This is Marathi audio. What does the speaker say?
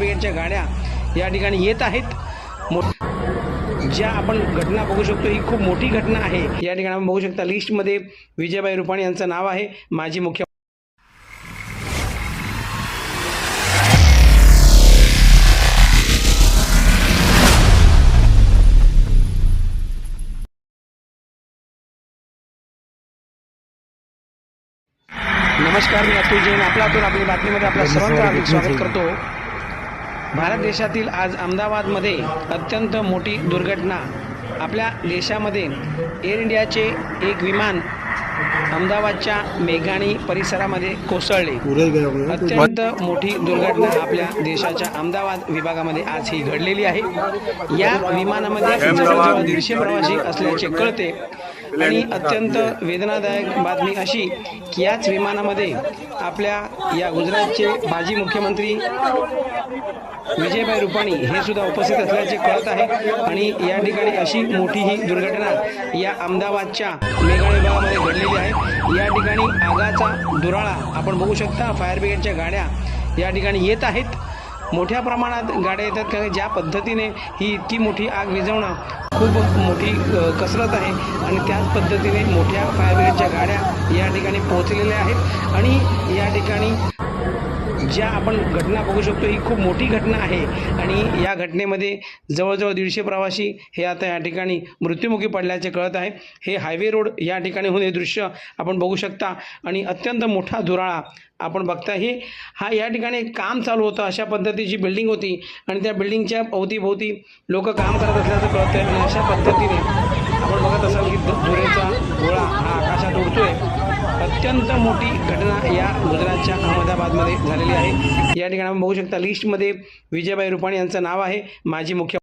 ब्रिगेडच्या गाड्या या ठिकाणी येत आहेत. मो ज्या आपण घटना बघू शकतो ही खूप मोठी घटना आहे. या ठिकाणी आपण बघू शकता लिस्टमध्ये विजयबाई रुपाणी यांचं नाव आहे. माजी मुख्य नमस्कार मी अतुल जैन. आपला अतुल आपली बातमीमध्ये आपल्या सर्वांचं स्वागत करतो. भारत देशातील आज अहमदाबादमध्ये अत्यंत मोठी दुर्घटना. आपल्या देशामध्ये एअर इंडियाचे एक विमान अहमदाबादच्या मेघाणी परिसरामध्ये कोसळले. अत्यंत मोठी दुर्घटना आपल्या देशाच्या अहमदाबाद विभागामध्ये आज ही घडलेली आहे. या विमानामध्ये जवळजवळ दीडशे प्रवासी असल्याचे कळते. आणि अत्यंत वेदनादायक बातमी अशी की याच विमानामध्ये आपल्या या गुजरातचे माजी मुख्यमंत्री विजयभाई रुपाणी हे सुद्धा उपस्थित असल्याचे कळत आहे. आणि या ठिकाणी अशी मोठी ही दुर्घटना या अहमदाबादच्या मेघाळ विभागामध्ये घडलेली आहे. या ठिकाणी आगाचा दुराळा आपण बघू शकता. फायर ब्रिगेडच्या गाड्या या ठिकाणी येत आहेत. मोठ्या प्रमाणात गाड्या येतात कारण ज्या पद्धतीने ही इतकी मोठी आग विझवणं खूप मोठी कसरत आहे. आणि त्याच पद्धतीने मोठ्या फायर ब्रिगेडच्या गाड्या या ठिकाणी पोहोचलेल्या आहेत. आणि या ठिकाणी ज्या आपण घटना बघू शकतो ही खूप मोठी घटना आहे. आणि या घटनेमध्ये जवळजवळ दीडशे प्रवासी हे आता या ठिकाणी मृत्युमुखी पडल्याचे कळत आहे. हे हायवे रोड या ठिकाणी होऊन हे दृश्य आपण बघू शकता. आणि अत्यंत मोठा धुराळा आपण बघता हे हा या ठिकाणी काम चालू होतं. अशा पद्धतीची बिल्डिंग होती. आणि त्या बिल्डिंगच्या अवतीभोवती लोक काम करत असल्याचं कळतं आहे आणि अशा पद्धतीने आपण बघत असाल की धु- धुरेचा गोळा हा आकाशात उडतोय अत्यंत मोठी घटना या गुजरातच्या अहमदाबादमध्ये झालेली आहे. या ठिकाणी आपण बघू शकता लिस्टमध्ये विजयबाई रुपाणी यांचं नाव आहे. माजी मुख्य